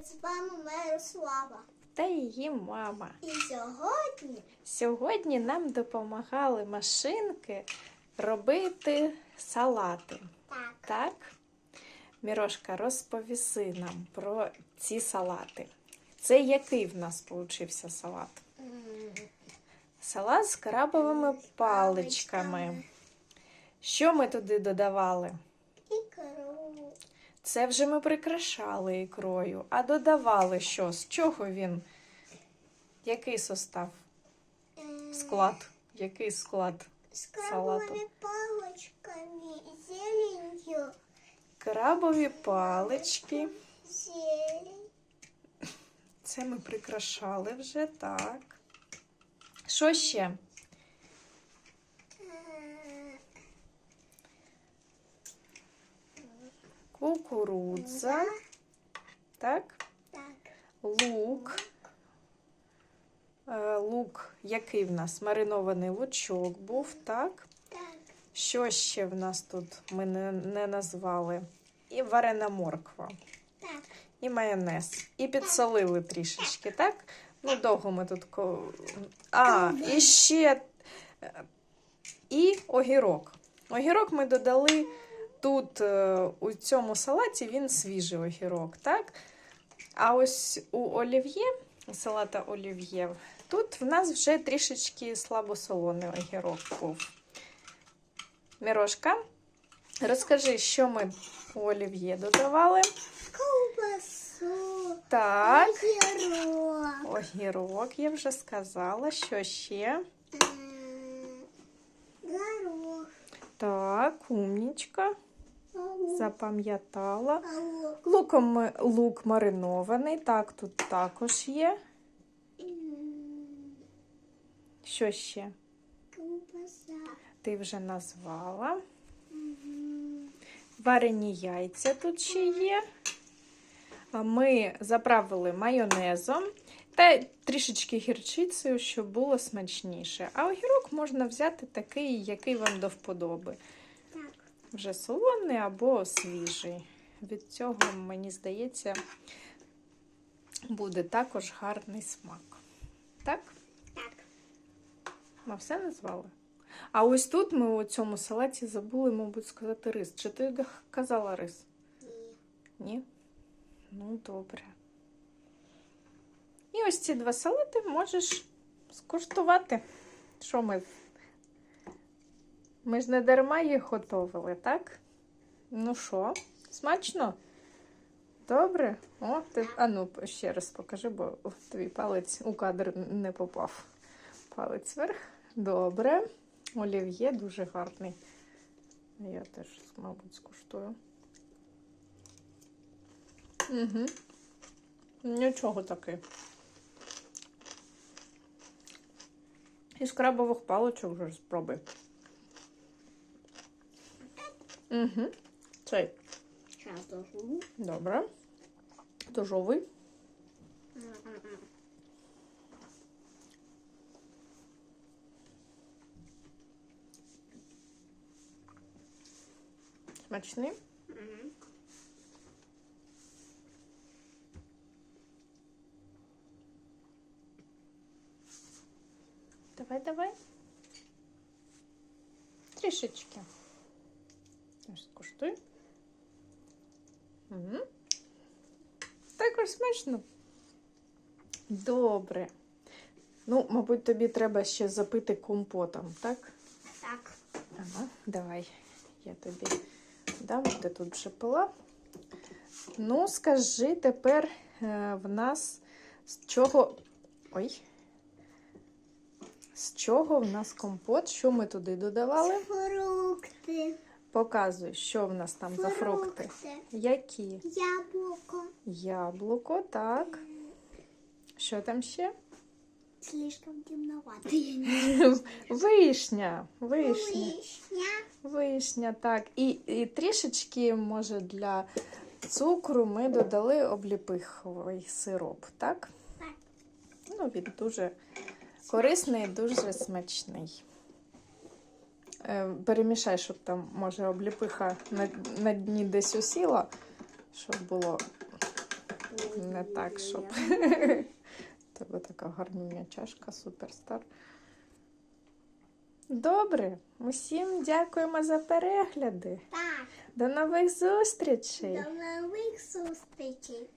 Привіт, з вами Мирослава. та її мама. І сьогодні Сьогодні нам допомагали машинки робити салати. так. Так? Мірошка, розповіси нам про ці салати. Це який в нас получився салат? Салат з крабовими паличками. Що ми туди додавали? Це вже ми прикрашали ікрою, а додавали що? З чого він? Який состав? Склад? Який склад? З салату. крабовими паличками, зеленью, Крабові палички. зелень. Це ми прикрашали вже, так. Що ще? Кукурудза, так? Так. Лук. Е, Лук, який в нас? Маринований лучок був, так? Так. Що ще в нас тут ми не, не назвали? І варена морква, Так. і майонез. І підсолили трішечки, так? Ну, довго ми тут. А, і ще е, і огірок. Огірок ми додали тут, е, у цьому салаті, він свіжий огірок, так? А ось у олів'є, салата олів'є, тут в нас вже трішечки слабосолоний огірок був. Мірошка, розкажи, що ми у олів'є додавали. Ковбасу. Так, Огірок. огірок, я вже сказала, що ще. Горох. Так, умнічка, Алло. Запам'ятала. Луком лук маринований, так, тут також є. Що ще? Ти вже назвала. Варені яйця тут ще є. Ми заправили майонезом та трішечки гірчицею, щоб було смачніше. А огірок можна взяти такий, який вам до вподоби. Вже солоний або свіжий. Від цього, мені здається, буде також гарний смак. Так? Так. Ми все назвали? А ось тут ми у цьому салаті забули, мабуть, сказати рис. Чи ти казала рис? Ні. Ні? Ну, добре. І ось ці два салати можеш скуштувати. Що ми? Ми ж не дарма їх готували, так? Ну що, смачно? Добре? О, ти... А ну, ще раз покажи, бо твій палець у кадр не попав. Палець вверх. Добре. Олів'є дуже гарний. Я теж, мабуть, скуштую. Угу. Нічого таки. Із крабових паличок вже спробуй. Угу. Цей. Зараз дожу. Добре. Дожовий. Смачний. Давай, давай. Трішечки. Ось скуштуй. Угу. Також смачно. Добре. Ну, мабуть, тобі треба ще запити компотом, так? Так. Ага, давай. Я тобі дам, ти тут вже пила. Ну, скажи тепер е, в нас з чого. Ой. З чого в нас компот? Що ми туди додавали? Фрукти. Показуй, що в нас там за фрукти. Які? Яблуко. Яблуко, так. Що там ще? Слишком темновато. Вишня. Вишня. Вишня. Вишня, так. І, і трішечки, може, для цукру ми додали обліпиховий сироп, так? Так. Ну, він дуже корисний дуже смачний. Е, перемішай, щоб там, може, обліпиха на, на дні десь усіла, щоб було Не так, щоб. Тебе така гарнюня чашка, суперстар. Добре, усім дякуємо за перегляди. Так, До нових зустрічей! до нових зустрічей.